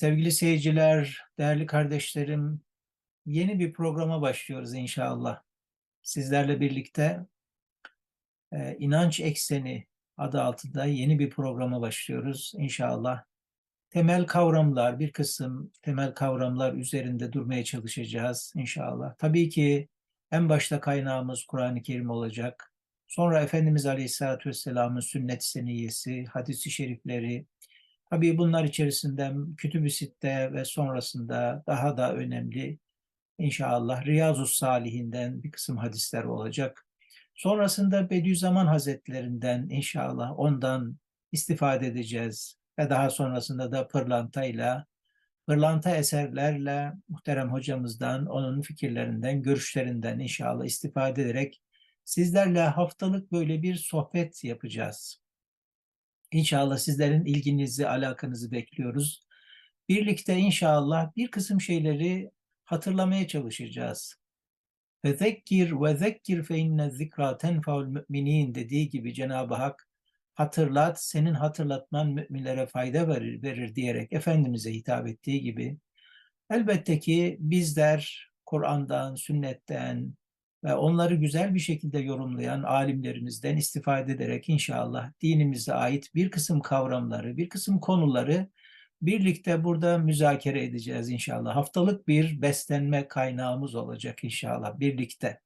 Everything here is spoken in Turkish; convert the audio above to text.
Sevgili seyirciler, değerli kardeşlerim, yeni bir programa başlıyoruz inşallah. Sizlerle birlikte e, İnanç Ekseni adı altında yeni bir programa başlıyoruz inşallah. Temel kavramlar, bir kısım temel kavramlar üzerinde durmaya çalışacağız inşallah. Tabii ki en başta kaynağımız Kur'an-ı Kerim olacak. Sonra Efendimiz Aleyhisselatü Vesselam'ın sünnet seniyyesi, hadisi şerifleri, Tabii bunlar içerisinden Kütüb-i Sitte ve sonrasında daha da önemli inşallah Riyazu Salihinden bir kısım hadisler olacak. Sonrasında Bediüzzaman Hazretlerinden inşallah ondan istifade edeceğiz ve daha sonrasında da pırlantayla, pırlanta eserlerle muhterem hocamızdan, onun fikirlerinden, görüşlerinden inşallah istifade ederek sizlerle haftalık böyle bir sohbet yapacağız. İnşallah sizlerin ilginizi, alakanızı bekliyoruz. Birlikte inşallah bir kısım şeyleri hatırlamaya çalışacağız. Ve zekkir ve zekkir fe inne zikra tenfaul müminin dediği gibi Cenab-ı Hak hatırlat, senin hatırlatman müminlere fayda verir, verir diyerek Efendimiz'e hitap ettiği gibi elbette ki bizler Kur'an'dan, sünnetten, onları güzel bir şekilde yorumlayan alimlerimizden istifade ederek inşallah dinimize ait bir kısım kavramları, bir kısım konuları birlikte burada müzakere edeceğiz inşallah. Haftalık bir beslenme kaynağımız olacak inşallah birlikte.